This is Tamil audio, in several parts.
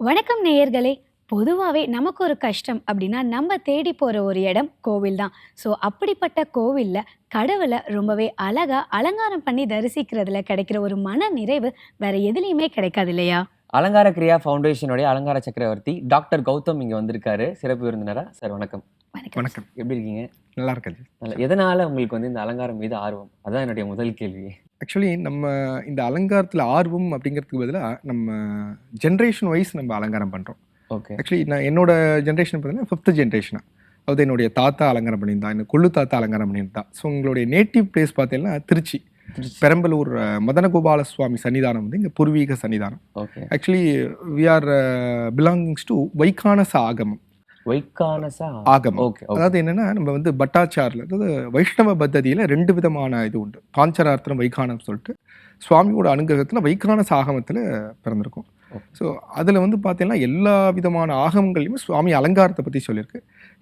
வணக்கம் நேயர்களே. பொதுவாகவே நமக்கு ஒரு கஷ்டம் அப்படின்னா நம்ம தேடி போகிற ஒரு இடம் கோவில் தான் ஸோ அப்படிப்பட்ட கோவிலில் கடவுளை ரொம்பவே அழகாக அலங்காரம் பண்ணி தரிசிக்கிறதுல கிடைக்கிற ஒரு மன நிறைவு வேறு எதுலேயுமே கிடைக்காது இல்லையா? அலங்கார கிரியா ஃபவுண்டேஷனுடைய அலங்கார சக்கரவர்த்தி டாக்டர் கௌதம் இங்க வந்திருக்காரு. சிறப்பு விருந்தினரா? சார் வணக்கம். வணக்கம். எப்படி இருக்கீங்க? நல்லா இருக்குது நல்ல. எதனால உங்களுக்கு வந்து இந்த அலங்காரம் மீது ஆர்வம்? அதான் என்னுடைய முதல் கேள்வி. ஆக்சுவலி நம்ம இந்த அலங்காரத்தில் ஆர்வம் அப்படிங்கிறதுக்கு பதிலாக நம்ம ஜென்ரேஷன் வைஸ் நம்ம அலங்காரம் பண்ணுறோம் ஓகே. ஆக்சுவலி நான் என்னோட ஜென்ரேஷன் பார்த்தீங்கன்னா ஃபிஃப்த் ஜென்ரேஷனாக அதாவது என்னுடைய தாத்தா அலங்காரம் பண்ணியிருந்தான் என்ன கொள்ளு தாத்தா அலங்காரம் பண்ணியிருந்தான் ஸோ உங்களுடைய நேட்டிவ் பிளேஸ் பார்த்தீங்கன்னா திருச்சி. பெரம்பலூர் மதனகோபால சுவாமி சன்னிதானம் வந்து இங்கே பூர்வீக சன்னிதானம். Okay. Actually we are belongings to Vaikhanasa Agamam. Vaikhanasa Agamam. Okay அதாவது என்னன்னா நம்ம வந்து பட்டாச்சாரில் அதாவது வைஷ்ணவ பத்ததியில் ரெண்டு விதமான இது உண்டு. பாஞ்சரார்த்தனம் வைகானம் சொல்லிட்டு சுவாமியோட அனுகிரகத்தில் வைகான ஆகமத்தில் பிறந்திருக்கும். ஸோ அதில் வந்து பார்த்தீங்கன்னா எல்லா விதமான ஆகமங்களையுமே சுவாமி அலங்காரத்தை பற்றி சொல்லியிருக்கு.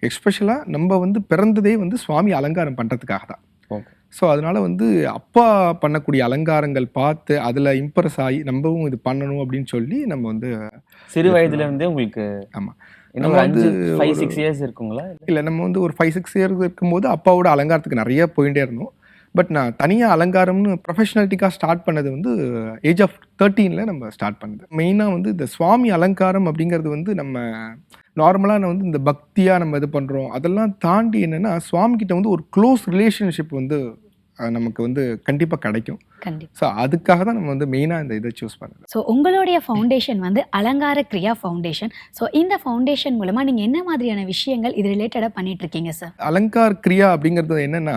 எஸ்பெஷலாக நம்ம வந்து பிறந்ததே வந்து சுவாமி அலங்காரம் பண்ணுறதுக்காக தான். ஓகே. ஸோ அதனால் வந்து அப்பா பண்ணக்கூடிய அலங்காரங்கள் பார்த்து அதில் இம்ப்ரெஸ் ஆகி நம்மவும் இது பண்ணணும் அப்படின்னு சொல்லி நம்ம வந்து சிறு வயதுல இருந்தே உங்களுக்கு ஆமா. இன்னும் நம்ம வந்து ஃபைவ் சிக்ஸ் இயர்ஸ் இருக்குங்களா இல்ல? நம்ம வந்து ஒரு ஃபைவ் சிக்ஸ் இயர்ஸ் இருக்கும்போது அப்பாவோட அலங்காரத்துக்கு நிறைய போயிட்டே இருந்தோம் பட் நான் தனியாக அலங்காரம்னு ப்ரொஃபஷனாலிட்டிக்காக ஸ்டார்ட் பண்ணது வந்து ஏஜ் ஆஃப் தேர்ட்டீனில் நம்ம ஸ்டார்ட் பண்ணது மெயினாக வந்து இந்த சுவாமி அலங்காரம் அப்படிங்கிறது வந்து நம்ம நார்மலாக நான் வந்து இந்த பக்தியாக நம்ம இது பண்ணுறோம் அதெல்லாம் தாண்டி என்னென்னா சுவாமி கிட்ட வந்து ஒரு க்ளோஸ் ரிலேஷன்ஷிப் வந்து நமக்கு வந்து கண்டிப்பாக கிடைக்கும். ஸோ அதுக்காக தான் நம்ம வந்து மெயினாக இந்த இதை சூஸ் பண்ணது. ஸோ உங்களுடைய ஃபவுண்டேஷன் வந்து அலங்கார கிரியா ஃபவுண்டேஷன் ஸோ இந்த ஃபவுண்டேஷன் மூலமாக நீங்கள் என்ன மாதிரியான விஷயங்கள் இது ரிலேட்டடாக பண்ணிட்டு இருக்கீங்க சார் அலங்கார் கிரியா அப்படிங்கிறது என்னன்னா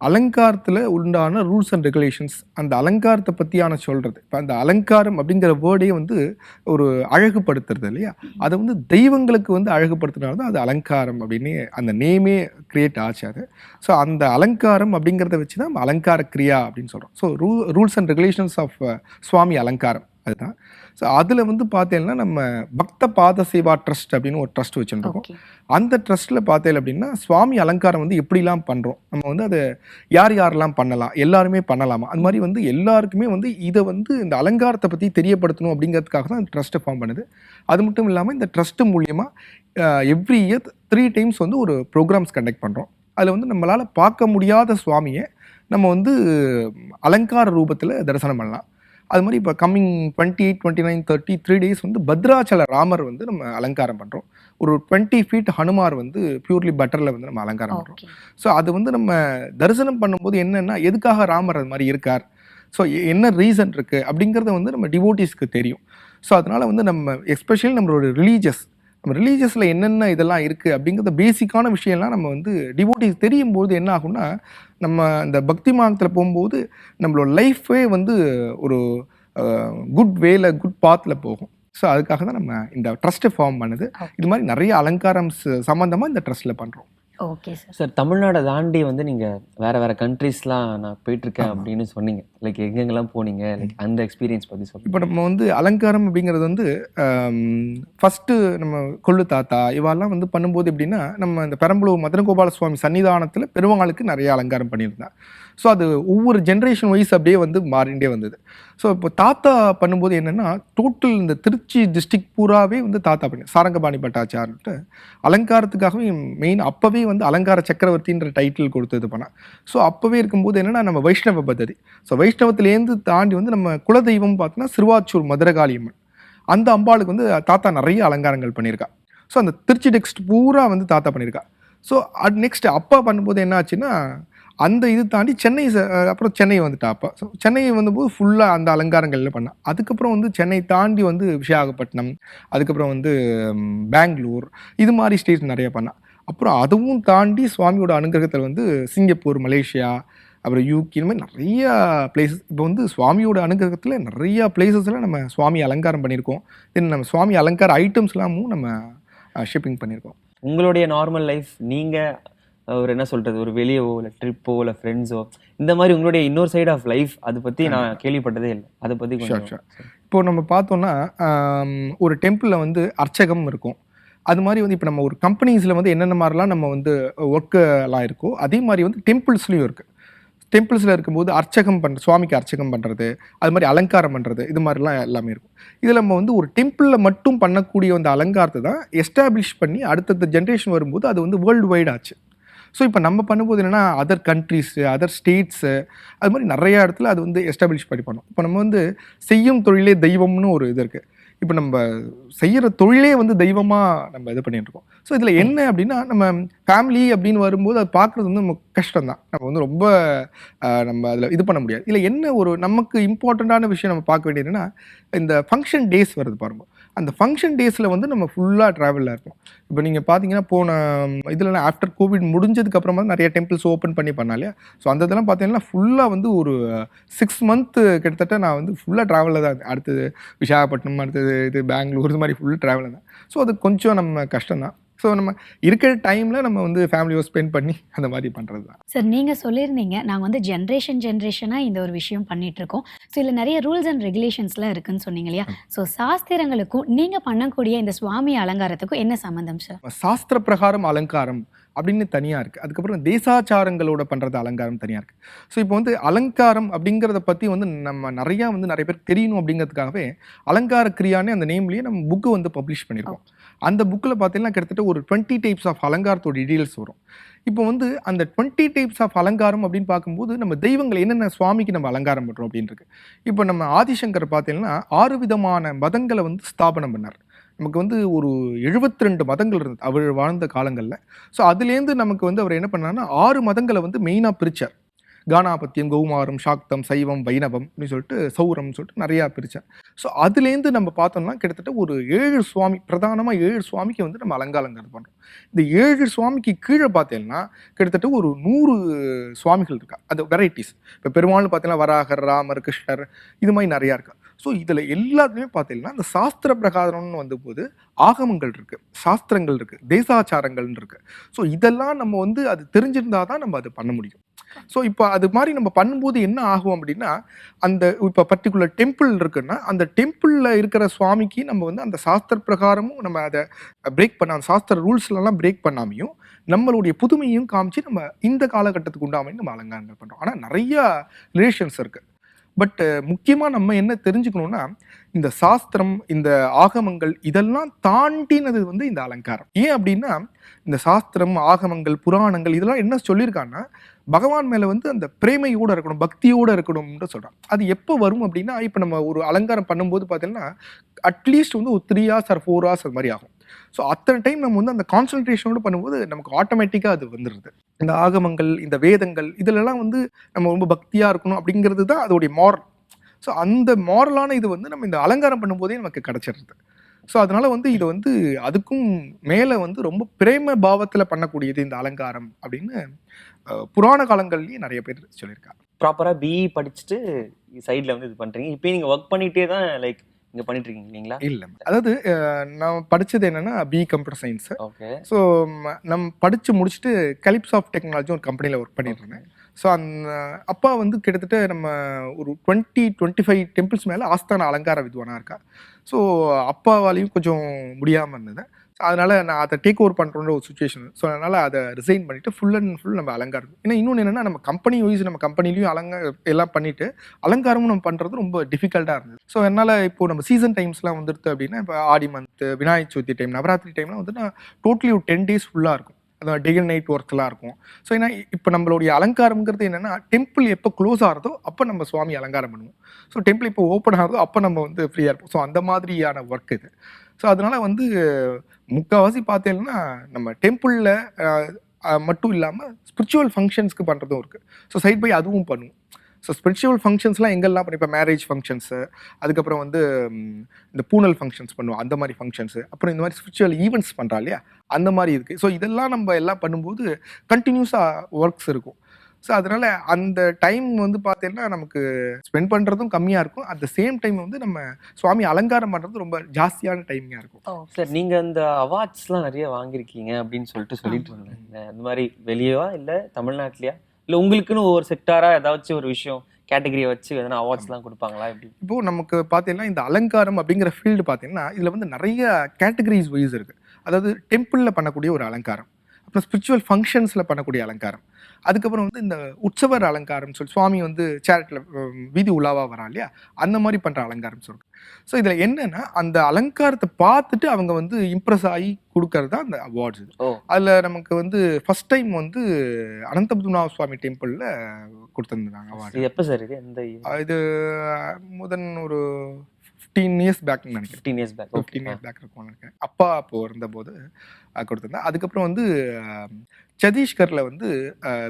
அலங்காரத்தில் உண்டான ரூல்ஸ் அண்ட் ரெகுலேஷன்ஸ் அந்த அலங்காரத்தை பற்றியான சொல்கிறது இப்போ அந்த அலங்காரம் அப்படிங்கிற வேர்டே வந்து ஒரு அழகுபடுத்துறது இல்லையா? அதை வந்து தெய்வங்களுக்கு வந்து அழகுபடுத்துனால தான் அது அலங்காரம் அப்படின்னு அந்த நேமே கிரியேட் ஆச்சு அது. ஸோ அந்த அலங்காரம் அப்படிங்கிறத வச்சு தான் அலங்கார கிரியா அப்படின்னு சொல்கிறோம் ஸோ ரூ ரூல்ஸ் அண்ட் ரெகுலேஷன்ஸ் ஆஃப் சுவாமி அலங்காரம் அதுதான். ஸோ அதில் வந்து பார்த்தீங்கன்னா நம்ம பக்த பாத சேவா ட்ரஸ்ட் அப்படின்னு ஒரு ட்ரஸ்ட் வச்சுருக்கோம் அந்த ட்ரஸ்ட்டில் பார்த்தேன் அப்படின்னா சுவாமி அலங்காரம் வந்து எப்படிலாம் பண்ணுறோம் நம்ம வந்து அதை யார் யாரெல்லாம் பண்ணலாம்? எல்லாருமே பண்ணலாமா? அது மாதிரி வந்து எல்லாருக்குமே வந்து இதை வந்து இந்த அலங்காரத்தை பற்றி தெரியப்படுத்தணும் அப்படிங்கிறதுக்காக தான் ட்ரஸ்ட்டை ஃபார்ம் பண்ணுது. அது மட்டும் இல்லாமல் இந்த ட்ரஸ்ட்டு மூலியமாக எவ்ரி இயர் த்ரீ டைம்ஸ் வந்து ஒரு ப்ரோக்ராம்ஸ் கண்டக்ட் பண்ணுறோம் அதில் வந்து நம்மளால் பார்க்க முடியாத சுவாமியை நம்ம வந்து அலங்கார ரூபத்தில் தரிசனம் பண்ணலாம். அது மாதிரி இப்போ coming twenty eight twenty nine thirty three days வந்து பத்ராச்சல ராமர் வந்து நம்ம அலங்காரம் பண்ணுறோம் ஒரு டுவெண்ட்டி ஃபீட் ஹனுமார் வந்து பியூர்லி பட்டரில் வந்து நம்ம அலங்காரம் பண்ணுறோம் ஸோ அது வந்து நம்ம தரிசனம் பண்ணும்போது என்னென்னா எதுக்காக ராமர் அது மாதிரி இருக்கார்? ஸோ என்ன ரீசன் இருக்குது அப்படிங்கிறத வந்து நம்ம டிவோட்டிஸ்க்கு தெரியும். ஸோ அதனால் வந்து நம்ம எஸ்பெஷலி நம்மளோட ரிலீஜியஸ் நம்ம ரிலீஜியஸில் என்னென்ன இதெல்லாம் இருக்குது அப்படிங்கிறத பேசிக்கான விஷயம்லாம் நம்ம வந்து டிவோட்டிஸ் தெரியும் போது என்ன ஆகும்னா நம்ம இந்த பக்தி மார்க்கத்தில் போகும்போது நம்மளோட லைஃபே வந்து ஒரு குட் வேல குட் பாத்தில் போகும். ஸோ அதுக்காக தான் நம்ம இந்த ட்ரஸ்ட்டை ஃபார்ம் பண்ணுது. இது மாதிரி நிறைய அலங்காரம் சம்மந்தமாக இந்த ட்ரஸ்ட்டில் பண்ணுறோம் ஓகே சார் சார் தமிழ்நாடை தாண்டி வந்து நீங்க வேற வேற கண்ட்ரீஸ்லாம் நான் போயிட்டு இருக்கேன் ஆமா. அப்படின்னு சொன்னீங்க. லைக் எங்கெங்கெல்லாம் போனீங்க? லைக் அந்த எக்ஸ்பீரியன்ஸ் பத்தி சொல்லுங்க. இப்போ நம்ம வந்து அலங்காரம் அப்படிங்கிறது வந்து ஃபஸ்ட்டு நம்ம கொள்ளு தாத்தா இவாலாம் வந்து பண்ணும்போது எப்படின்னா நம்ம இந்த பெரம்பலூர் மதனகோபால சுவாமி சன்னிதானத்தில் பெருமாளுக்கு நிறைய அலங்காரம் பண்ணியிருந்தேன் ஸோ அது ஒவ்வொரு ஜென்ரேஷன் வைஸ் அப்படியே வந்து மாறிண்டே வந்தது. ஸோ இப்போ தாத்தா பண்ணும்போது என்னென்னா டோட்டல் இந்த திருச்சி டிஸ்ட்ரிக்ட் பூராவே வந்து தாத்தா பண்ணி சாரங்கபாணி பட்டாச்சார்ன்ட்டு அலங்காரத்துக்காகவே மெயின் அப்போவே வந்து அலங்கார சக்கரவர்த்தின்ற டைட்டில் கொடுத்து இது பண்ணேன் ஸோ அப்போவே இருக்கும்போது என்னென்னா நம்ம வைஷ்ணவ பദ്ധதி ஸோ வைஷ்ணவத்திலேருந்து தாண்டி வந்து நம்ம குலதெய்வம் பார்த்தோன்னா சிறுவாச்சூர் மதுரகாளியம்மன். அந்த அம்பாளுக்கு வந்து தாத்தா நிறைய அலங்காரங்கள் பண்ணியிருக்கா. ஸோ அந்த திருச்சி டெக்ஸ்ட் பூரா வந்து தாத்தா பண்ணியிருக்கா. ஸோ அட் நெக்ஸ்ட் அப்பா பண்ணும்போது என்ன ஆச்சுன்னா அந்த இது தாண்டி சென்னை ச- அப்புறம் சென்னை வந்துட்டா அப்பா. ஸோ சென்னை வந்தபோது ஃபுல்லாக அந்த அலங்காரங்கள்ல பண்ணேன் அதுக்கப்புறம் வந்து சென்னை தாண்டி வந்து விசாகப்பட்டினம் அதுக்கப்புறம் வந்து பெங்களூர் இது மாதிரி ஸ்டேட் நிறைய பண்ணேன் அப்புறம் அதுவும் தாண்டி சுவாமியோட அனுகிரகத்தில் வந்து சிங்கப்பூர் மலேசியா அப்புறம் யூகே இந்த மாதிரி நிறைய பிளேசஸ் இப்போ வந்து சுவாமியோட அனுகிரகத்தில் நிறைய பிளேசஸில் நம்ம சுவாமி அலங்காரம் பண்ணியிருக்கோம் தென் நம்ம சுவாமி அலங்கார ஐட்டம்ஸ்லாமும் நம்ம ஷிப்பிங் பண்ணியிருக்கோம் உங்களுடைய நார்மல் லைஃப் நீங்கள் ஒரு என்ன சொல்றது ஒரு வெளியவோ இல்லை ட்ரிப்போ இல்லை ஃப்ரெண்ட்ஸோ இந்த மாதிரி உங்களுடைய இன்னொரு சைடு ஆஃப் லைஃப் அதை பத்தி நான் கேள்விப்பட்டதே இல்லை. அதை கொஞ்சம் இப்போ நம்ம பார்த்தோம்னா ஒரு டெம்பிளில் வந்து அர்ச்சகம் இருக்கும். அது மாதிரி வந்து இப்போ நம்ம ஒரு கம்பெனிஸில் வந்து என்னென்ன மாதிரிலாம் நம்ம வந்து ஒர்க்கு எல்லாம் இருக்கோ அதே மாதிரி வந்து டெம்பிள்ஸ்லையும் இருக்குது டெம்பிள்ஸில் இருக்கும்போது அர்ச்சகம் பண்ணுற சுவாமிக்கு அர்ச்சகம் பண்ணுறது அது மாதிரி அலங்காரம் பண்ணுறது இது மாதிரிலாம் எல்லாமே இருக்கும். இதில் நம்ம வந்து ஒரு டெம்பிளில் மட்டும் பண்ணக்கூடிய அந்த அலங்காரத்தை தான் எஸ்டாப்ளிஷ் பண்ணி அடுத்தடுத்த ஜென்ரேஷன் வரும்போது அது வந்து வேர்ல்டு வைட் ஆச்சு. ஸோ இப்போ நம்ம பண்ணும்போது என்னென்னா அதர் கண்ட்ரீஸு அதர் ஸ்டேட்ஸு அது மாதிரி நிறையா இடத்துல அது வந்து எஸ்டாப்ளிஷ் பண்ணி பண்ணோம். இப்போ நம்ம வந்து செய்யும் தொழிலே தெய்வம்னு ஒரு இது இருக்குது இப்போ நம்ம செய்கிற தொழிலே வந்து தெய்வமாக நம்ம இது பண்ணிகிட்டு இருக்கோம். ஸோ இதில் என்ன அப்படின்னா நம்ம ஃபேமிலி அப்படின்னு வரும்போது அது பார்க்குறது வந்து நம்ம கஷ்டம் தான் நம்ம வந்து ரொம்ப நம்ம அதில் இது பண்ண முடியாது. இல்லை என்ன ஒரு நமக்கு இம்பார்ட்டண்ட்டான விஷயம் நம்ம பார்க்க வேண்டியது என்னன்னா இந்த ஃபங்க்ஷன் டேஸ் வருது பாருங்க. அந்த ஃபங்க்ஷன் டேஸில் வந்து நம்ம ஃபுல்லாக ட்ராவலில் இருப்போம். இப்போ நீங்கள் பார்த்தீங்கன்னா போன இதில் ஆஃப்டர் கோவிட் முடிஞ்சதுக்கு அப்புறமா நிறைய டெம்பிள்ஸ் ஓப்பன் பண்ணி பண்ணா இல்லையா? ஸோ அந்த இதெல்லாம் பார்த்தீங்கன்னா ஃபுல்லாக வந்து ஒரு சிக்ஸ் மந்த்து கிட்டத்தட்ட நான் வந்து ஃபுல்லாக ட்ராவலில் தான். அடுத்தது விசாகப்பட்டினம் அடுத்தது இது பெங்களூர் இது மாதிரி ஃபுல் ட்ராவலில் தான். ஸோ அது கொஞ்சம் நம்ம கஷ்டம் தான் ஸோ நம்ம இருக்கிற டைமில் நம்ம வந்து ஃபேமிலியை ஸ்பெண்ட் பண்ணி அந்த மாதிரி பண்ணுறது தான் சார் நீங்கள் சொல்லியிருந்தீங்க நாங்கள் வந்து ஜென்ரேஷன் ஜென்ரேஷனாக இந்த ஒரு விஷயம் பண்ணிட்டு இருக்கோம் ஸோ இதில் நிறைய ரூல்ஸ் அண்ட் ரெகுலேஷன்ஸ்லாம் இருக்குன்னு சொன்னீங்க இல்லையா? ஸோ சாஸ்திரங்களுக்கும் நீங்கள் பண்ணக்கூடிய இந்த சுவாமி அலங்காரத்துக்கும் என்ன சம்மந்தம் சார் சாஸ்திர பிரகாரம் அலங்காரம். அப்படின்னு தனியாக இருக்குது அதுக்கப்புறம் தேசாச்சாரங்களோட பண்ணுறது அலங்காரம் தனியாக இருக்குது ஸோ இப்போ வந்து அலங்காரம் அப்படிங்கிறத பற்றி வந்து நம்ம நிறையா வந்து நிறைய பேர் தெரியணும் அப்படிங்கிறதுக்காகவே அலங்கார கிரியானே அந்த நேம்லேயே நம்ம புக்கு வந்து பப்ளிஷ் பண்ணியிருக்கோம் அந்த புக்கில் பார்த்தீங்கன்னா கிட்டத்தட்ட ஒரு டுவெண்ட்டி டைப்ஸ் ஆஃப் அலங்காரத்தோட டீடைல்ஸ் வரும். இப்போ வந்து அந்த டுவெண்ட்டி டைப்ஸ் ஆஃப் அலங்காரம் அப்படின்னு பார்க்கும்போது நம்ம தெய்வங்கள் என்னென்ன சுவாமிக்கு நம்ம அலங்காரம் பண்ணுறோம் அப்படின்னு இருக்கு இப்போ நம்ம ஆதிசங்கர் பார்த்தீங்கன்னா ஆறு விதமான மதங்களை வந்து ஸ்தாபனம் பண்ணார். நமக்கு வந்து ஒரு 72 ரெண்டு மதங்கள் இருந்தது அவர் வாழ்ந்த காலங்களில். ஸோ அதுலேருந்து நமக்கு வந்து அவர் என்ன பண்ணாருன்னா ஆறு மதங்களை வந்து மெயினாக பிரித்தார் கானாபத்தியம் கௌமாரம் சாக்தம் சைவம் வைணவம் அப்படின்னு சொல்லிட்டு சௌரம்னு சொல்லிட்டு நிறையா பிரித்தார் ஸோ அதுலேருந்து நம்ம பார்த்தோம்னா கிட்டத்தட்ட ஒரு ஏழு சுவாமி பிரதானமாக ஏழு சுவாமிக்கு வந்து நம்ம அலங்காலங்கிறது பண்ணுறோம் இந்த ஏழு சுவாமிக்கு கீழே பார்த்தீங்கன்னா கிட்டத்தட்ட ஒரு நூறு சுவாமிகள் இருக்கா அது வெரைட்டிஸ் இப்போ பெருமாள்னு பார்த்தீங்கன்னா வராகர் ராமர் கிருஷ்ணர் இது மாதிரி நிறையா இருக்கா. ஸோ இதில் எல்லாத்துலேயுமே பார்த்தீங்கன்னா இந்த சாஸ்திர பிரகாரம்னு வந்தபோது ஆகமங்கள் இருக்குது சாஸ்திரங்கள் இருக்குது தேசாச்சாரங்கள்னு இருக்குது ஸோ இதெல்லாம் நம்ம வந்து அது தெரிஞ்சிருந்தா தான் நம்ம அதை பண்ண முடியும். ஸோ இப்போ அது மாதிரி நம்ம பண்ணும்போது என்ன ஆகும் அப்படின்னா அந்த இப்போ பர்டிகுலர் டெம்பிள் இருக்குன்னா அந்த டெம்பிளில் இருக்கிற சுவாமிக்கு நம்ம வந்து அந்த சாஸ்திர பிரகாரமும் நம்ம அதை பிரேக் பண்ண அந்த சாஸ்திர ரூல்ஸ்லாம் பிரேக் பண்ணாமையும் நம்மளுடைய புதுமையும் காமிச்சு நம்ம இந்த காலகட்டத்துக்கு உண்டாமையும் நம்ம அலங்காரங்கள் பண்ணுறோம் ஆனால் நிறையா ரிலேஷன்ஸ் இருக்குது பட் முக்கியமாக நம்ம என்ன தெரிஞ்சுக்கணும்னா இந்த சாஸ்திரம் இந்த ஆகமங்கள் இதெல்லாம் தாண்டினது வந்து இந்த அலங்காரம். ஏன் அப்படின்னா இந்த சாஸ்திரம் ஆகமங்கள் புராணங்கள் இதெல்லாம் என்ன சொல்லியிருக்காங்கன்னா பகவான் மேலே வந்து அந்த பிரேமையோடு இருக்கணும் பக்தியோடு இருக்கணும்னு சொல்கிறான் அது எப்போ வரும் அப்படின்னா இப்போ நம்ம ஒரு அலங்காரம் பண்ணும்போது பார்த்தீங்கன்னா அட்லீஸ்ட் வந்து ஒரு three hours or four hours அது மாதிரி ஆகும். ஸோ அத்தனை டைம் நம்ம வந்து அந்த கான்சன்ட்ரேஷனோடு பண்ணும்போது நமக்கு ஆட்டோமேட்டிக்காக அது வந்துடுது இந்த ஆகமங்கள் இந்த வேதங்கள் இதிலெல்லாம் வந்து நம்ம ரொம்ப பக்தியாக இருக்கணும் அப்படிங்கிறது தான் அதோடைய மாரல் ஸோ அந்த மாரலான இது வந்து நம்ம இந்த அலங்காரம் பண்ணும்போதே நமக்கு கிடச்சிடுது ஸோ அதனால வந்து இது வந்து அதுக்கும் மேலே வந்து ரொம்ப பிரேம பாவத்தில் பண்ணக்கூடியது இந்த அலங்காரம் அப்படின்னு புராண காலங்கள்லேயும் நிறைய பேர் சொல்லியிருக்காங்க. ப்ராப்பராக பிஇ படிச்சுட்டு சைடில் வந்து இது பண்ணுறீங்க இப்போ நீங்கள் ஒர்க் பண்ணிகிட்டே தான் லைக் இங்க பண்ணிட்டு இருக்கீங்க இல்லைங்களா? இல்லை. அதாவது நான் படித்தது என்னன்னா B computer science okay. So நம்ம படித்து முடிச்சுட்டு கலிப்ஸ் ஆஃப் டெக்னாலஜி ஒரு கம்பெனியில் ஒர்க் பண்ணிட்டு இருந்தேன் ஸோ அந்த அப்பா வந்து கிட்டத்தட்ட நம்ம ஒரு டுவெண்ட்டி டுவெண்ட்டி ஃபைவ் டெம்பிள்ஸ் மேலே ஆஸ்தான அலங்கார வித்வானாக இருக்கா. ஸோ அப்பாவாலையும் கொஞ்சம் முடியாமல் இருந்தது. அதனால் நான் அதை டேக் ஓவர் பண்ணுறோன்ற ஒரு சுச்சுவேஷன் ஸோ அதனால் அதை ரிசைன் பண்ணிவிட்டு ஃபுல் அண்ட் ஃபுல் நம்ம அலங்காரம் ஏன்னா இன்னொன்று என்னென்னா நம்ம கம்பெனி வைஸ் நம்ம கம்பெனிலையும் அலங்க எல்லாம் பண்ணிவிட்டு அலங்காரமும் நம்ம பண்ணுறது ரொம்ப டிஃபிகல்ட்டாக இருந்தது. ஸோ என்னால் இப்போது நம்ம சீசன் டைம்ஸ்லாம் வந்துடுது அப்படின்னா இப்போ ஆடி மந்த்து விநாயகர் சதுர்த்தி டைம் நவராத்திரி டைம்லாம் வந்து நான் டோட்டலி ஒரு டென் டேஸ் ஃபுல்லாக இருக்கும். அதான் டே அண்ட் நைட் ஒர்க்லாம் இருக்கும். ஸோ ஏன்னா இப்போ நம்மளுடைய அலங்காரம்ங்கிறது என்னென்னா டெம்பிள் எப்போ க்ளோஸ் ஆகிறதோ அப்போ நம்ம சுவாமி அலங்காரம் பண்ணுவோம். ஸோ டெம்பிள் இப்போ ஓப்பன் ஆகிறதோ அப்போ நம்ம வந்து ஃப்ரீயாக இருப்போம். ஸோ அந்த மாதிரியான ஒர்க் இது. ஸோ அதனால் வந்து முக்கால்வாசி பார்த்தீங்கன்னா நம்ம டெம்பிளில் மட்டும் இல்லாமல் ஸ்பிரிச்சுவல் ஃபங்க்ஷன்ஸ்க்கு பண்ணுறதும் இருக்குது ஸோ சைட் பை அதுவும் பண்ணுவோம். ஸோ ஸ்பிரிச்சுவல் ஃபங்க்ஷன்ஸ்லாம் எங்கெல்லாம் பண்ணி இப்போ மேரேஜ் ஃபங்க்ஷன்ஸு அதுக்கப்புறம் வந்து இந்த பூனல் ஃபங்க்ஷன்ஸ் பண்ணுவோம். அந்த மாதிரி ஃபங்க்ஷன்ஸு அப்புறம் இந்த மாதிரி ஸ்பிரிச்சுவல் ஈவெண்ட்ஸ் பண்ணுறா இல்லையா? அந்த மாதிரி இருக்குது ஸோ இதெல்லாம் நம்ம எல்லாம் பண்ணும்போது கண்டினியூஸாக ஒர்க்ஸ் இருக்கும். ஸோ அதனால் அந்த டைம் வந்து பார்த்தீங்கன்னா நமக்கு ஸ்பெண்ட் பண்ணுறதும் கம்மியாக இருக்கும். அட் த சேம் டைம் வந்து நம்ம சுவாமி அலங்காரம் பண்ணுறது ரொம்ப ஜாஸ்தியான டைமிங்காக இருக்கும். சார். நீங்க அந்த அவார்ட்ஸ்லாம் நிறைய வாங்கியிருக்கீங்க அப்படின்னு சொல்லிட்டு சொல்லிட்டு இருந்தேன். இந்த- மாதிரி வெளியவா இல்ல தமிழ்நாட்டிலயா? இல்ல உங்களுக்குன்னு ஒரு செக்டாரா ஏதாச்சும் ஒரு விஷயம் கேட்டகரியை வச்சு எதனா அவார்ட்ஸ்லாம் கொடுப்பாங்களா எப்படி? இப்போ நமக்கு பார்த்தீங்கன்னா இந்த அலங்காரம் அப்படிங்கிற ஃபீல்டு பார்த்தீங்கன்னா இதில் வந்து நிறைய கேட்டகரிஸ் வைஸ் இருக்குது அதாவது டெம்பிளில் பண்ணக்கூடிய ஒரு அலங்காரம். அப்போ அப்புறம் ஸ்பிரிச்சுவல் ஃபங்க்ஷன்ஸில் பண்ணக்கூடிய அலங்காரம். அதுக்கப்புறம் வந்து இந்த உற்சவர் அலங்காரம் சொல்லி சுவாமி வந்து சேரட்டில் வீதி உலாவாக வரா இல்லையா? அந்த மாதிரி பண்ணுற அலங்காரம் சொல்லுங்க ஸோ இதில் என்னன்னா அந்த அலங்காரத்தை பார்த்துட்டு அவங்க வந்து இம்ப்ரெஸ் ஆகி கொடுக்கறது தான் அந்த அவார்ட்ஸ் இது. அதில் நமக்கு வந்து ஃபர்ஸ்ட் டைம் வந்து அனந்தபத்மநாப சுவாமி டெம்பிளில் கொடுத்துருந்தாங்க அவார்டு எப்ப சார் இது? எந்த இது முதன் ஒரு ஃபிஃப்டீன் இயர்ஸ் பேக்னு நினைக்கிறேன். Fifteen years back fifteen years back இருக்கும்னு நினைக்கிறேன். அப்பா அப்போ இருந்தபோது கொடுத்திருந்தேன் அதுக்கப்புறம் வந்து சத்தீஸ்கரில் வந்து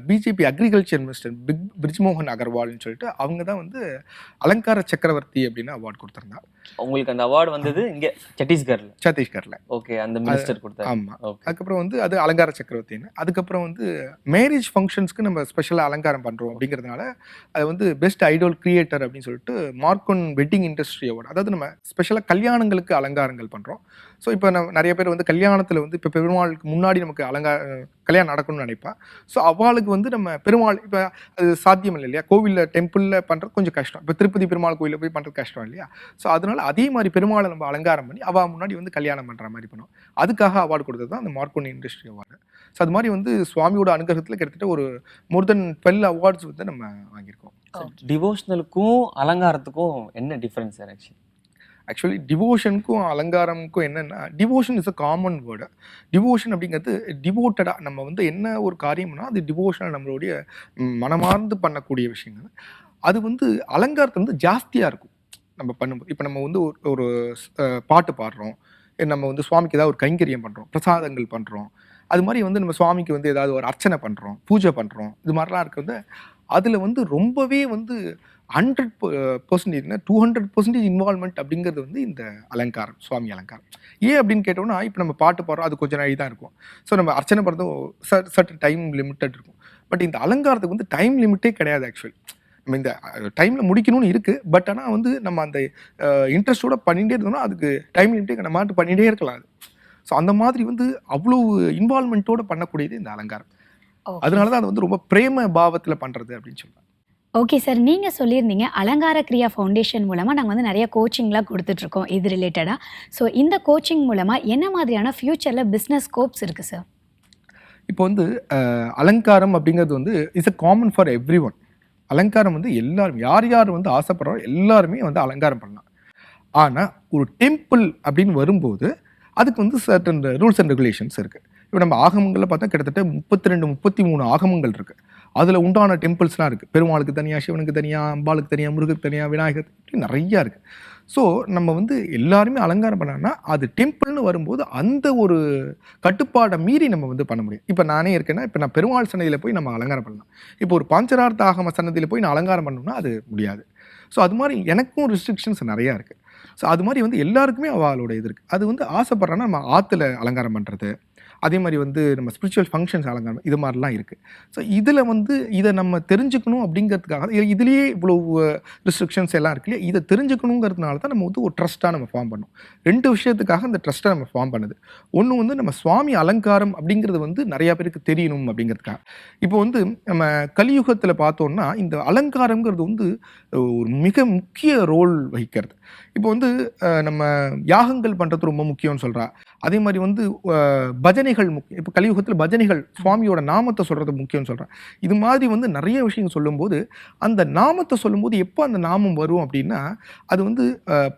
பிஜேபி அக்ரிகல்ச்சர் மினிஸ்டர் பிக் பிரிஜ்மோகன் அகர்வால்னு சொல்லிட்டு அவங்க தான் வந்து அலங்கார சக்கரவர்த்தி அப்படின்னு அவார்டு கொடுத்துருந்தா உங்களுக்கு அந்த அவார்டு வந்தது இங்க சத்தீஸ்கர்ல? சத்தீஸ்கரில். ஓகே அந்த மினிஸ்டர் கொடுத்தாரு. ஆமாம் அதுக்கப்புறம் வந்து அது அலங்கார சக்கரவர்த்தின்னு. அதுக்கப்புறம் வந்து மேரேஜ் ஃபங்க்ஷன்ஸ்க்கு நம்ம ஸ்பெஷலாக அலங்காரம் பண்ணுறோம் அப்படிங்கிறதுனால அது வந்து பெஸ்ட் ஐடோல் கிரியேட்டர் அப்படின்னு சொல்லிட்டு மார்க்கொன் வெட்டிங் இண்டஸ்ட்ரி அவார்டு அதாவது நம்ம ஸ்பெஷலாக கல்யாணங்களுக்கு அலங்காரங்கள் பண்ணுறோம் ஸோ இப்போ நம்ம நிறைய பேர் வந்து கல்யாணத்தில் வந்து இப்போ பெருமாளுக்கு முன்னாடி நமக்கு அலங்கா கல்யாணம் நடக்கணும்னு நினைப்பா. ஸோ அவளுக்கு வந்து நம்ம பெருமாள் இப்போ அது சாத்தியம் இல்லை இல்லையா? கோவிலில் டெம்பிளில் பண்ணுறது கொஞ்சம் கஷ்டம். இப்போ திருப்பதி பெருமாள் கோவிலில் போய் பண்ணுறது கஷ்டம் இல்லையா? ஸோ அதனால் அதே மாதிரி பெருமாளை நம்ம அலங்காரம் பண்ணி அவள் முன்னாடி வந்து கல்யாணம் பண்ணுற மாதிரி பண்ணுவோம் அதுக்காக அவார்டு கொடுத்தது தான் அந்த மார்க்கோனி இண்டஸ்ட்ரி அவார்டு ஸோ அது மாதிரி வந்து சுவாமியோட அனுகிரகத்தில் கிட்டத்தட்ட ஒரு மோர் தென் டுவெல் அவார்ட்ஸ் வந்து நம்ம வாங்கியிருக்கோம். டிவோஷனலுக்கும் அலங்காரத்துக்கும் என்ன டிஃப்ரென்ஸ் சார் ஆக்சுவலி ஆக்சுவலி டிவோஷனுக்கும் அலங்காரமுக்கும் என்னென்னா devotion is a common word devotion அப்படிங்கிறது டிவோட்டடாக நம்ம வந்து என்ன ஒரு காரியம்னா அது டிவோஷனாக நம்மளுடைய மனமார்ந்து பண்ணக்கூடிய விஷயங்கள். அது வந்து அலங்காரத்தை வந்து ஜாஸ்தியாக இருக்கும். நம்ம பண்ணும்போது. இப்போ நம்ம வந்து ஒரு ஒரு பாட்டு பாடுறோம். நம்ம வந்து சுவாமிக்கு ஏதாவது ஒரு கைங்கரியம் பண்ணுறோம் பிரசாதங்கள் பண்ணுறோம் அது மாதிரி வந்து நம்ம சுவாமிக்கு வந்து ஏதாவது ஒரு அர்ச்சனை பண்ணுறோம் பூஜை பண்ணுறோம் இது மாதிரிலாம் இருக்க வந்து அதில் வந்து ரொம்பவே வந்து hundred percentage to hundred percentage involvement அப்படிங்கிறது வந்து இந்த அலங்காரம் சுவாமி அலங்காரம். ஏன் அப்படின்னு கேட்டோம்னா இப்போ நம்ம பாட்டு பாடுறோம் அது கொஞ்ச நாள் தான் இருக்கும். ஸோ நம்ம அர்ச்சனை பண்ணுறதும் சர்டன் டைம் லிமிட்டட் இருக்கும். பட் இந்த அலங்காரத்துக்கு வந்து டைம் லிமிட்டே கிடையாது ஆக்சுவலி நம்ம இந்த டைமில் முடிக்கணும்னு இருக்குது பட் ஆனால் வந்து நம்ம அந்த இன்ட்ரெஸ்டோட பண்ணிகிட்டே இருந்தோம்னா அதுக்கு டைம் லிமிட்டே நம்ம மாட்டு பண்ணிகிட்டே இருக்கலாம் அது. ஸோ அந்த மாதிரி வந்து அவ்வளோ இன்வால்மெண்ட்டோட பண்ணக்கூடியது இந்த அலங்காரம். அதனால தான் அது வந்து ரொம்ப பிரேம பாவத்தில் பண்ணுறது அப்படின்னு சொல்லுவாங்க ஓகே சார் நீங்கள் சொல்லியிருந்தீங்க அலங்கார கிரியா ஃபவுண்டேஷன் மூலமாக நாங்கள் வந்து நிறைய கோச்சிங்லாம் கொடுத்துட்ருக்கோம். இது ரிலேட்டடாக ஸோ இந்த கோச்சிங் மூலமாக என்ன மாதிரியான ஃப்யூச்சரில் பிஸ்னஸ் ஸ்கோப்ஸ் இருக்குது சார் இப்போ வந்து அலங்காரம் அப்படிங்கிறது வந்து is a common for everyone அலங்காரம் வந்து எல்லாரும் யார் யார் வந்து ஆசைப்படுறோம் எல்லாருமே வந்து அலங்காரம் பண்ணலாம். ஆனால் ஒரு டெம்பிள் அப்படின்னு வரும்போது அதுக்கு வந்து சர்டன் ரூல்ஸ் அண்ட் ரெகுலேஷன்ஸ் இருக்குது இப்போ நம்ம ஆகமங்களில் பார்த்தா கிட்டத்தட்ட முப்பத்தி ரெண்டு முப்பத்தி மூணு ஆகமங்கள் இருக்குது அதில் உண்டான டெம்பிள்ஸ்லாம் இருக்குது பெருமாளுக்கு தனியாக சிவனுக்கு தனியாக அம்பாளுக்கு தனியாக முருகருக்கு தனியாக விநாயகர் இப்படி நிறையா இருக்குது ஸோ நம்ம வந்து எல்லாருமே அலங்காரம் பண்ணோம்னா அது டெம்பிள்னு வரும்போது அந்த ஒரு கட்டுப்பாடை மீறி நம்ம வந்து பண்ண முடியும். இப்போ நானே இருக்கேன்னா இப்போ நான் பெருமாள் சன்னதியில் போய் நம்ம அலங்காரம் பண்ணலாம். இப்போ ஒரு பஞ்சரார்த்த ஆகம சன்னதியில் போய் நான் அலங்காரம் பண்ணணும்னா அது முடியாது. ஸோ அது மாதிரி எனக்கும் ரெஸ்ட்ரிக்ஷன்ஸ் நிறையா இருக்குது ஸோ அது மாதிரி வந்து எல்லாருக்குமே அவளோட இது இருக்குது அது வந்து ஆசைப்படுறேன்னா நம்ம ஆற்றுல அலங்காரம் பண்ணுறது அதே மாதிரி வந்து நம்ம ஸ்பிரிச்சுவல் ஃபங்க்ஷன்ஸ் அலங்காரம் இது மாதிரிலாம் இருக்குது ஸோ இதில் வந்து இதை நம்ம தெரிஞ்சுக்கணும் அப்படிங்கிறதுக்காக இதுலேயே இவ்வளோ ரிஸ்ட்ரிக்ஷன்ஸ் எல்லாம் இருக்கு இல்லையா? இதை தெரிஞ்சுக்கணுங்கிறதுனால தான் நம்ம வந்து ஒரு ட்ரஸ்ட்டாக நம்ம ஃபார்ம் பண்ணோம். ரெண்டு விஷயத்துக்காக அந்த ட்ரஸ்ட்டை நம்ம ஃபார்ம் பண்ணுது. ஒன்று வந்து நம்ம சுவாமி அலங்காரம் அப்படிங்கிறது வந்து நிறையா பேருக்கு தெரியணும் அப்படிங்கிறதுக்காக. இப்போ வந்து நம்ம கலியுகத்தில் பார்த்தோம்னா இந்த அலங்காரங்கிறது வந்து ஒரு மிக முக்கிய ரோல் வகிக்கிறது. இப்போ வந்து நம்ம யாகங்கள் பண்ணுறது ரொம்ப முக்கியம்னு சொல்கிறா அதே மாதிரி வந்து பஜனைகள் முக்கியம் இப்போ கலியுகத்தில் பஜனைகள் சுவாமியோட நாமத்தை சொல்கிறது முக்கியம்னு சொல்கிறேன் இது மாதிரி வந்து நிறைய விஷயங்கள் சொல்லும்போது அந்த நாமத்தை சொல்லும்போது எப்போ அந்த நாமம் வரும் அப்படின்னா அது வந்து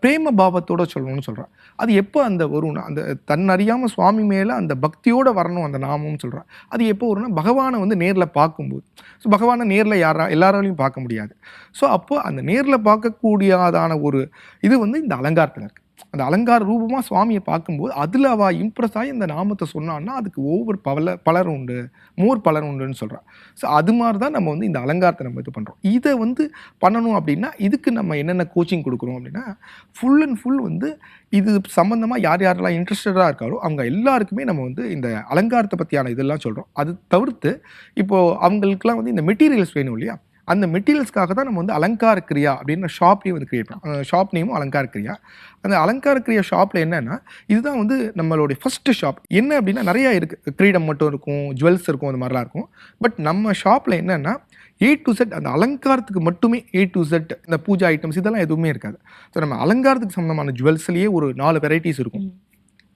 பிரேம பாவத்தோட சொல்லணும்னு சொல்கிறான் அது எப்போ அந்த வரும்னா அந்த தன் அறியாமல் சுவாமி மேலே அந்த பக்தியோடு வரணும் அந்த நாமம்னு சொல்கிறான் அது எப்போ வரும்னா பகவானை வந்து நேரில் பார்க்கும்போது. ஸோ பகவானை நேரில் யாரா எல்லாராலையும் பார்க்க முடியாது. ஸோ அப்போ அந்த நேரில் பார்க்கக்கூடியதான ஒரு இது வந்து இந்த அலங்காரத்தில் இருக்குது அந்த அலங்கார ரூபமாக சுவாமியை பார்க்கும்போது அதில் அவள் இம்ப்ரெஸ் ஆகி இந்த நாமத்தை சொன்னான்னா அதுக்கு ஒவ்வொரு பல பலர் உண்டு மோர் பலர் உண்டுன்னு சொல்கிறான் ஸோ அது மாதிரி தான் நம்ம வந்து இந்த அலங்காரத்தை நம்ம இது பண்ணுறோம் இதை வந்து பண்ணணும் அப்படின்னா இதுக்கு நம்ம என்னென்ன கோச்சிங் கொடுக்குறோம் அப்படின்னா ஃபுல் அண்ட் ஃபுல் வந்து இது சம்மந்தமாக யார் யாரெல்லாம் இன்ட்ரெஸ்டடாக இருக்காரோ அவங்க எல்லாருக்குமே நம்ம வந்து இந்த அலங்காரத்தை பற்றியான இதெல்லாம் சொல்கிறோம் அது தவிர்த்து இப்போது அவங்களுக்குலாம் வந்து இந்த மெட்டீரியல்ஸ் வேணும் இல்லையா? அந்த மெட்டீரியல்ஸ்க்காக தான் நம்ம வந்து அலங்கார கிரியா அப்படின்னு ஷாப்லேயும் வந்து கிரியேட் பண்ணோம் ஷாப் நேமும் அலங்கார கிரியா. அந்த அலங்கார கிரியா ஷாப்பில் என்னென்னா இதுதான் வந்து நம்மளுடைய ஃபஸ்ட்டு ஷாப் என்ன அப்படின்னா நிறையா இருக்குது கிரீடம் மட்டும் இருக்கும் ஜுவல்ஸ் இருக்கும் அந்த மாதிரிலாம் இருக்கும். பட் நம்ம ஷாப்பில் என்னென்னா ஏ டு செட் அந்த அலங்காரத்துக்கு மட்டுமே ஏ டு செட் இந்த பூஜா ஐட்டம்ஸ் இதெல்லாம் எதுவுமே இருக்காது. ஸோ நம்ம அலங்காரத்துக்கு சம்மந்தமான ஜுவல்ஸ்லேயே ஒரு நாலு வெரைட்டிஸ் இருக்கும்.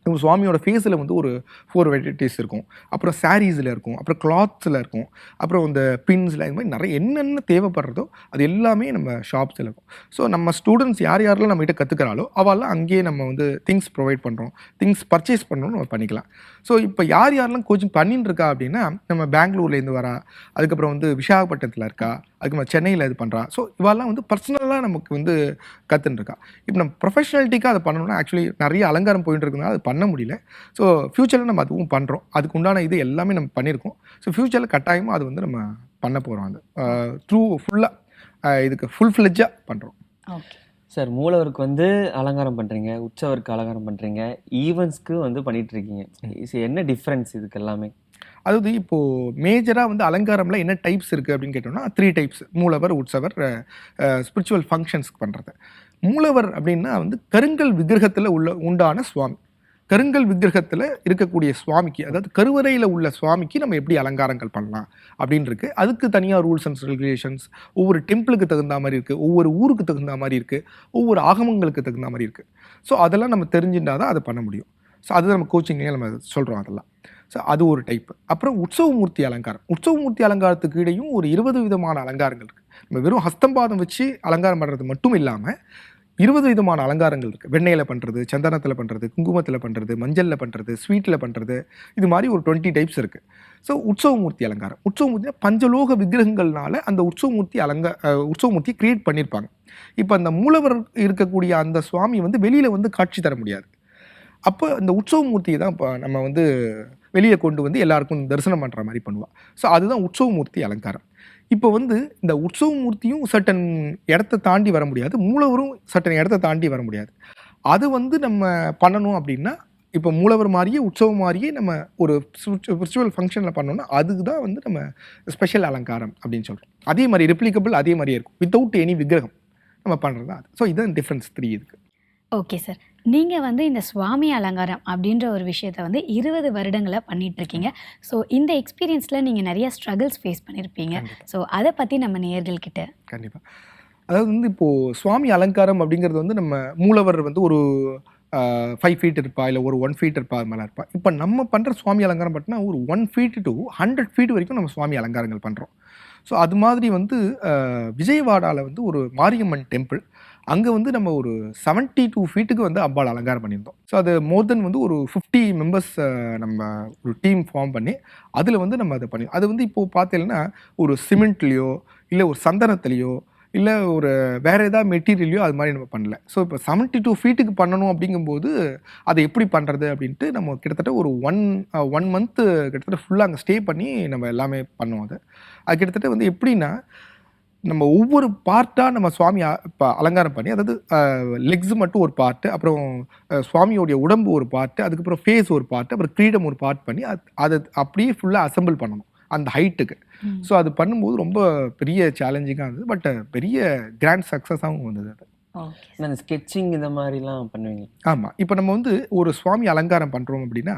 நம்ம சுவாமியோட ஃபேஸில் வந்து ஒரு ஃபோர் வெரைட்டிஸ் இருக்கும். அப்புறம் சாரீஸில் இருக்கும். அப்புறம் கிளாத்ஸில் இருக்கும். அப்புறம் இந்த பின்ஸில் இது மாதிரி நிறைய என்னென்ன தேவைப்படுறதோ அது எல்லாமே நம்ம ஷாப்ஸில் இருக்கும். ஸோ நம்ம ஸ்டூடெண்ட்ஸ் யார் யாரெல்லாம் நம்மகிட்ட கற்றுக்கிறாலோ அவெல்லாம் அங்கேயே நம்ம வந்து திங்ஸ் ப்ரொவைட் பண்ணுறோம் திங்ஸ் பர்ச்சேஸ் பண்ணணும்னு நம்ம பண்ணிக்கலாம். ஸோ இப்போ யார் யாரெல்லாம் கோச்சிங் பண்ணின்னு இருக்கா அப்படின்னா நம்ம பெங்களூர்லேருந்து வரா அதுக்கப்புறம் வந்து விசாகப்பட்டினத்தில் இருக்கா அதுக்கப்புறம் சென்னையில் இது பண்ணுறா ஸோ இவெல்லாம் வந்து பர்சனலாக நமக்கு வந்து கற்றுன்னு இருக்கா இப்போ நம்ம ப்ரொஃபஷனாலிட்டிக்காக அதை பண்ணணும்னா ஆக்சுவலி நிறைய அலங்காரம் போயிட்டு இருக்குனால அது பண்ண முடியல. ஸோ ஃப்யூச்சரில் நம்ம அதுவும் பண்ணுறோம் அதுக்கு உண்டான இது எல்லாமே நம்ம பண்ணியிருக்கோம் ஸோ ஃப்யூச்சரில் கட்டாயமாக அது வந்து நம்ம பண்ண போகிறோம் அது. த்ரூ ஃபுல்லாக இதுக்கு ஃபுல் ஃப்ளெஜ்ஜாக பண்ணுறோம் ஓகே சார் மூலவருக்கு வந்து அலங்காரம் பண்றீங்க உற்சவருக்கு அலங்காரம் பண்றீங்க ஈவெண்ட்ஸ்க்கு வந்து பண்ணிட்டு இருக்கீங்க. இது என்ன டிஃப்ரென்ஸ் இதுக்கு எல்லாமே? அதாவது இப்போது மேஜராக வந்து அலங்காரம்ல என்ன டைப்ஸ் இருக்குது அப்படின்னு கேட்டோம்னா த்ரீ டைப்ஸ் மூலவர் உற்சவர் ஸ்பிரிச்சுவல் ஃபங்க்ஷன்ஸ்க்கு பண்ணுறது மூலவர் அப்படின்னா வந்து கருங்கல் விக்கிரகத்தில் உள்ள உண்டான சுவாமி. கருங்கல் விக்கிரகத்தில் இருக்கக்கூடிய சுவாமிக்கு அதாவது கருவறையில் உள்ள சுவாமிக்கு நம்ம எப்படி அலங்காரங்கள் பண்ணலாம் அப்படின்னு இருக்கு அதுக்கு தனியாக ரூல்ஸ் அண்ட் ரெகுலேஷன்ஸ் ஒவ்வொரு டெம்பிளுக்கு தகுந்த மாதிரி இருக்குது ஒவ்வொரு ஊருக்கு தகுந்த மாதிரி இருக்குது ஒவ்வொரு ஆகமங்களுக்கு தகுந்த மாதிரி இருக்குது ஸோ அதெல்லாம் நம்ம தெரிஞ்சுட்டா தான் அதை பண்ண முடியும். ஸோ அது நம்ம கோச்சிங்லேயே நம்ம சொல்கிறோம் அதெல்லாம். ஸோ அது ஒரு டைப் அப்புறம் உற்சவமூர்த்தி அலங்காரம். உற்சவமூர்த்தி அலங்காரத்துக்கு இடையும் ஒரு இருபது விதமான அலங்காரங்கள் இருக்குது நம்ம வெறும் ஹஸ்தம்பாதம் வச்சு அலங்காரம் பண்ணுறது மட்டும் இல்லாமல் இருபது விதமான அலங்காரங்கள் இருக்குது வெண்ணெயில் பண்ணுறது சந்தனத்தில் பண்ணுறது குங்குமத்தில் பண்ணுறது மஞ்சளில் பண்ணுறது ஸ்வீட்டில் பண்ணுறது இது மாதிரி ஒரு டுவெண்ட்டி டைப்ஸ் இருக்குது ஸோ உற்சவமூர்த்தி அலங்காரம். உற்சவமூர்த்தி பஞ்சலோக விக்கிரகங்கள்னால அந்த உற்சவமூர்த்தி அலங்கா உற்சவமூர்த்தி கிரியேட் பண்ணியிருப்பாங்க இப்போ அந்த மூலவர் இருக்கக்கூடிய அந்த சுவாமி வந்து வெளியில் வந்து காட்சி தர முடியாது. அப்போ இந்த உற்சவமூர்த்தியை தான் இப்போ நம்ம வந்து வெளியே கொண்டு வந்து எல்லாருக்கும் தரிசனம் பண்ணுற மாதிரி பண்ணுவாள் ஸோ அதுதான் உற்சவமூர்த்தி அலங்காரம். இப்போ வந்து இந்த உற்சவமூர்த்தியும் சட்டன் இடத்த தாண்டி வர முடியாது. மூலவரும் சட்டன் இடத்த தாண்டி வர முடியாது. அது வந்து நம்ம பண்ணணும் அப்படின்னா இப்போ மூலவர் மாதிரியே உற்சவம் மாதிரியே நம்ம ஒரு ஸ்பிரிச்சுவல் ஃபங்க்ஷனில் பண்ணோம்னா அதுக்கு தான் வந்து நம்ம ஸ்பெஷல் அலங்காரம் அப்படின்னு சொல்கிறோம் அதே மாதிரி ரிப்ளிகபிள் அதே மாதிரியே இருக்கும். வித்தவுட் எனி விக்கிரகம் நம்ம பண்ணுறது தான் அது ஸோ இதுதான் டிஃப்ரென்ஸ் த்ரீ இதுக்கு. ஓகே சார் நீங்கள் வந்து இந்த சுவாமி அலங்காரம் அப்படின்ற ஒரு விஷயத்த வந்து இருபது வருடங்களா பண்ணிட்டு இருக்கீங்க ஸோ இந்த எக்ஸ்பீரியன்ஸில் நீங்கள் நிறைய ஸ்ட்ரகிள்ஸ் ஃபேஸ் பண்ணியிருப்பீங்க. ஸோ அதை பற்றி நம்ம நேயர்கள்கிட்ட கண்டிப்பாக அதாவது வந்து இப்போது சுவாமி அலங்காரம் அப்படிங்கிறது வந்து நம்ம மூலவர் வந்து ஒரு ஃபைவ் ஃபீட் இருப்பா இல்லை ஒரு ஒன் ஃபீட் இருப்பா அது மேலே இருப்பா. இப்போ நம்ம பண்ணுற சுவாமி அலங்காரம் பார்த்தீங்கன்னா ஒரு one feet to hundred feet வரைக்கும் நம்ம சுவாமி அலங்காரங்கள் பண்ணுறோம் ஸோ அது மாதிரி வந்து விஜயவாடாவில் வந்து ஒரு மாரியம்மன் டெம்பிள் அங்கே வந்து நம்ம ஒரு செவன்ட்டி டூ ஃபீட்டுக்கு வந்து அப்பால் அலங்காரம் பண்ணியிருந்தோம். ஸோ அது மோர் தென் வந்து ஒரு ஃபிஃப்டி மெம்பர்ஸ் நம்ம ஒரு டீம் ஃபார்ம் பண்ணி அதில் வந்து நம்ம அதை பண்ணி அது வந்து இப்போது பார்த்தீங்கன்னா ஒரு சிமெண்ட்லேயோ இல்லை ஒரு சந்தனத்துலேயோ இல்லை ஒரு வேறு ஏதாவது மெட்டீரியலையோ அது மாதிரி நம்ம பண்ணல. ஸோ இப்போ செவன்ட்டி டூ ஃபீட்டுக்கு பண்ணணும் அப்படிங்கும்போது அதை எப்படி பண்ணுறது அப்படின்ட்டு நம்ம கிட்டத்தட்ட ஒரு ஒன் ஒன் மந்த்து கிட்டத்தட்ட ஃபுல்லாக அங்கே ஸ்டே பண்ணி நம்ம எல்லாமே பண்ணுவோம் அது. அது கிட்டத்தட்ட வந்து எப்படின்னா நம்ம ஒவ்வொரு பார்ட்டாக நம்ம சுவாமி இப்போ அலங்காரம் பண்ணி அதாவது லெக்ஸ் மட்டும் ஒரு பார்ட்டு அப்புறம் சுவாமியோடைய உடம்பு ஒரு பார்ட்டு அதுக்கப்புறம் ஃபேஸ் ஒரு பார்ட்டு அப்புறம் கிரீடம் ஒரு பார்ட் பண்ணி அது அப்படியே ஃபுல்லாக அசெம்பிள் பண்ணணும் அந்த ஹைட்டுக்கு. ஸோ அது பண்ணும்போது ரொம்ப பெரிய சேலஞ்சிங்காக இருந்தது பட் பெரிய கிராண்ட் சக்ஸஸாகவும் வந்தது அது ஓகே இந்த ஸ்கெட்சிங் இந்த மாதிரிலாம் பண்ணுவீங்க. ஆமாம் இப்போ நம்ம வந்து ஒரு சுவாமி அலங்காரம் பண்ணுறோம் அப்படின்னா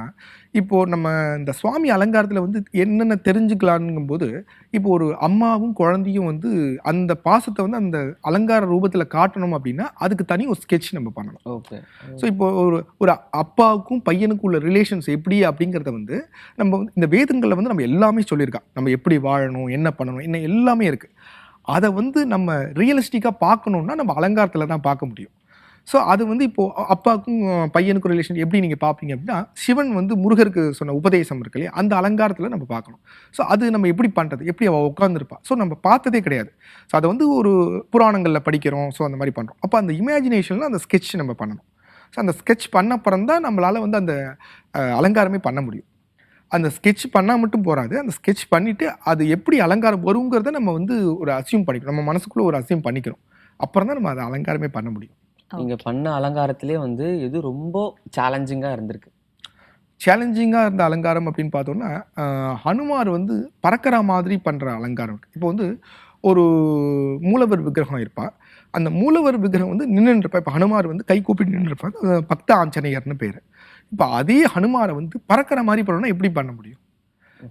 இப்போது நம்ம இந்த சுவாமி அலங்காரத்தில் வந்து என்னென்ன தெரிஞ்சுக்கலாங்கும்போது இப்போ ஒரு அம்மாவும் குழந்தையும் வந்து அந்த பாசத்தை வந்து அந்த அலங்கார ரூபத்தில் காட்டணும் அப்படின்னா அதுக்கு தனி ஒரு ஸ்கெட்ச் நம்ம பண்ணணும். ஓகே. ஸோ இப்போ ஒரு ஒரு அப்பாவுக்கும் பையனுக்கும் உள்ள ரிலேஷன்ஸ் எப்படி அப்படிங்கிறத வந்து நம்ம வந்து இந்த வேதங்களில் வந்து நம்ம எல்லாமே சொல்லியிருக்கோம் நம்ம எப்படி வாழணும் என்ன பண்ணணும் என்ன எல்லாமே இருக்குது அதை வந்து நம்ம ரியலிஸ்டிக்காக பார்க்கணுன்னா நம்ம அலங்காரத்தில் தான் பார்க்க முடியும். ஸோ அது வந்து இப்போது அப்பாவுக்கும் பையனுக்கும் ரிலேஷன் எப்படி நீங்கள் பார்ப்பீங்க அப்படின்னா சிவன் வந்து முருகருக்கு சொன்ன உபதேசம் இருக்கு இல்லையா? அந்த அலங்காரத்தில் நம்ம பார்க்கணும். ஸோ அது நம்ம எப்படி பண்ணுறது எப்படி அவள் உட்காந்துருப்பா ஸோ நம்ம பார்த்ததே கிடையாது. ஸோ அதை வந்து ஒரு புராணங்களில் படிக்கிறோம். ஸோ அந்த மாதிரி பண்ணுறோம் அப்போ அந்த இமேஜினேஷனில் அந்த ஸ்கெட்ச் நம்ம பண்ணணும். ஸோ அந்த ஸ்கெட்ச் பண்ண அப்புறம் தான் நம்மளால் வந்து அந்த அலங்காரமே பண்ண முடியும். அந்த ஸ்கெட்ச் பண்ணால் மட்டும் போகாது அந்த ஸ்கெட்ச் பண்ணிவிட்டு அது எப்படி அலங்காரம் வருங்கிறத நம்ம வந்து ஒரு அசியூம் பண்ணிக்கணும். நம்ம மனசுக்குள்ளே ஒரு அசியூம் பண்ணிக்கணும். அப்புறம் தான் நம்ம அதை அலங்காரமே பண்ண முடியும். நீங்க பண்ண அலங்காரத்திலே வந்து எது ரொம்ப சேலஞ்சிங்கா இருந்திருக்கு? சேலஞ்சிங்காக இருந்த அலங்காரம் அப்படின்னு பார்த்தோம்னா ஆஹ், ஹனுமார் வந்து பறக்கிற மாதிரி பண்ணுற அலங்காரம் இப்போ வந்து ஒரு மூலவர் விக்கிரகம் இருப்பா. அந்த மூலவர் விக்கிரகம் வந்து நின்றுருப்பா இப்போ ஹனுமார் வந்து கை கூப்பிட்டு நின்றுருப்பாங்க அது பக்த ஆஞ்சநேயர்னு பேர். இப்போ அதே ஹனுமாரை வந்து பறக்கிற மாதிரி பண்ணணும்னா எப்படி பண்ண முடியும்?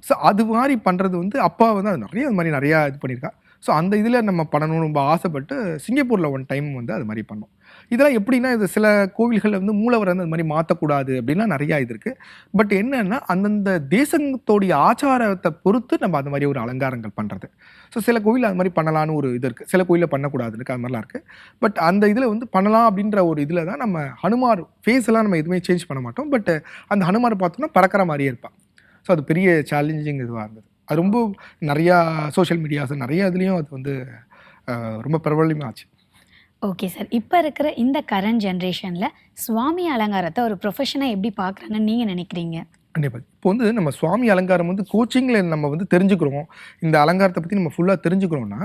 ஸோ அது மாதிரி பண்ணுறது வந்து அப்பா வந்து அது நிறைய அது மாதிரி நிறையா இது பண்ணியிருக்கா. ஸோ அந்த இதில் நம்ம பண்ணணும்னு ரொம்ப ஆசைப்பட்டு சிங்கப்பூரில் ஒன் டைம் வந்து அது மாதிரி பண்ணோம். இதெல்லாம் எப்படின்னா இது சில கோவில்களில் வந்து மூலவர் வந்து அந்த மாதிரி மாற்றக்கூடாது அப்படின்லாம் நிறையா இது இருக்குது பட் என்னென்னா அந்தந்த தேசத்தோடைய ஆச்சாரத்தை பொறுத்து நம்ம அந்த மாதிரி ஒரு அலங்காரங்கள் பண்ணுறது ஸோ சில கோவில் அது மாதிரி பண்ணலான்னு ஒரு இது இருக்குது சில கோயிலில் பண்ணக்கூடாதுன்னு அது மாதிரிலாம் இருக்குது பட் அந்த இதில் வந்து பண்ணலாம் அப்படின்ற ஒரு இதில் தான் நம்ம ஹனுமார் ஃபேஸ் எல்லாம் நம்ம எதுவுமே சேஞ்ச் பண்ண மாட்டோம். பட் அந்த ஹனுமார் பார்த்தோம்னா பறக்கிற மாதிரியே இருப்பான். ஸோ அது பெரிய சேலஞ்சிங் இதுவாக இருந்தது. அது ரொம்ப நிறையா சோஷியல் மீடியாஸ் நிறைய இதுலேயும் அது வந்து ரொம்ப பிரபலமாக ஆச்சு ஓகே சார் இப்போ இருக்கிற இந்த கரண்ட் ஜென்ரேஷனில் சுவாமி அலங்காரத்தை ஒரு ப்ரொஃபஷனாக எப்படி பார்க்குறாங்கன்னு நீங்கள் நினைக்கிறீங்க? கண்டிப்பாக இப்போ வந்து நம்ம சுவாமி அலங்காரம் வந்து கோச்சிங்கில் நம்ம வந்து தெரிஞ்சுக்கிறோம். இந்த அலங்காரத்தை பற்றி நம்ம ஃபுல்லாக தெரிஞ்சுக்கிறோம்னா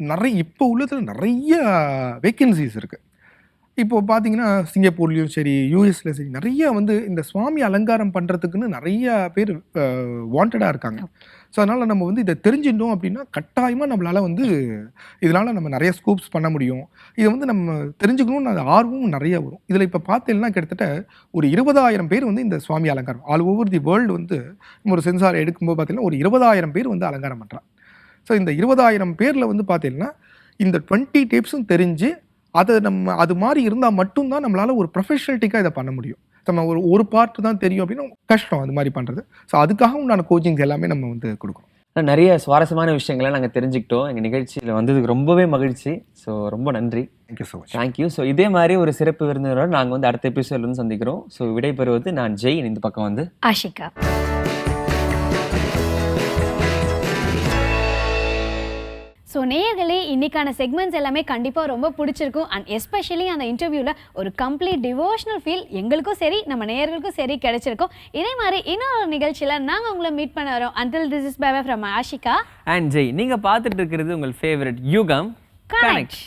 நிறைய இப்போ உள்ளதில் நிறைய வேக்கன்சிஸ் இருக்குது இப்போ பார்த்தீங்கன்னா சிங்கப்பூர்லேயும் சரி யூஎஸ்ல சரி நிறைய வந்து இந்த சுவாமி அலங்காரம் பண்ணுறதுக்குன்னு நிறைய பேர் வாண்டடாக இருக்காங்க. ஸோ அதனால் நம்ம வந்து இதை தெரிஞ்சிட்டோம் அப்படின்னா கட்டாயமாக நம்மளால் வந்து இதனால் நம்ம நிறைய ஸ்கூப்ஸ் பண்ண முடியும். இதை வந்து நம்ம தெரிஞ்சுக்கணும்னு அது ஆர்வமும் நிறைய வரும். இதில் இப்போ பார்த்தீங்கன்னா கிட்டத்தட்ட ஒரு இருபதாயிரம் பேர் வந்து இந்த சுவாமி அலங்காரம் ஆல் ஓவர் தி வேர்ல்டு வந்து நம்ம ஒரு சென்சார் எடுக்கும்போது பார்த்தீங்கன்னா ஒரு இருபதாயிரம் பேர் வந்து அலங்காரம் பண்ணுறான் ஸோ இந்த இருபதாயிரம் பேரில் வந்து பார்த்தீங்கன்னா இந்த டுவெண்ட்டி டேப்ஸும் தெரிஞ்சு அதை நம்ம அது மாதிரி இருந்தால் மட்டும்தான் நம்மளால் ஒரு ப்ரொஃபஷனலிட்டிக்காக இதை பண்ண முடியும். நம்ம ஒரு ஒரு பார்ட் தான் தெரியும் அப்படின்னா கஷ்டம் அது மாதிரி பண்ணுறது ஸோ அதுக்காக உண்டான கோச்சிங்ஸ் எல்லாமே நம்ம வந்து கொடுக்குறோம் நிறைய சுவாரஸ்யமான விஷயங்களை நாங்கள் தெரிஞ்சுக்கிட்டோம். எங்கள் நிகழ்ச்சியில் வந்ததுக்கு ரொம்பவே மகிழ்ச்சி. ஸோ ரொம்ப நன்றி. Thank you so much thank you so இதே மாதிரி ஒரு சிறப்பு விருந்தினரோட நாங்கள் வந்து அடுத்த எபிசோட்ல வந்து சந்திக்கிறோம். ஸோ விடைபெறுவது நான் ஜெய் இந்த பக்கம் வந்து ஆஷிகா. ஸோ நேயர்களே இன்னைக்கான செக்மெண்ட்ஸ் எல்லாமே கண்டிப்பாக ரொம்ப பிடிச்சிருக்கும். அண்ட் எஸ்பெஷலி அந்த இன்டர்வியூவில் ஒரு கம்ப்ளீட் டிவோஷனல் ஃபீல் எங்களுக்கும் சரி நம்ம நேயர்களுக்கும் சரி கிடைச்சிருக்கும். இதே மாதிரி இன்னொரு நிகழ்ச்சியில் நாங்கள் உங்களை மீட் பண்ண வரோம். Until this is bye from Ashika and Jai நீங்கள் பார்த்துட்டு இருக்கிறது உங்கள் ஃபேவரட் யூகம் கனெக்ட்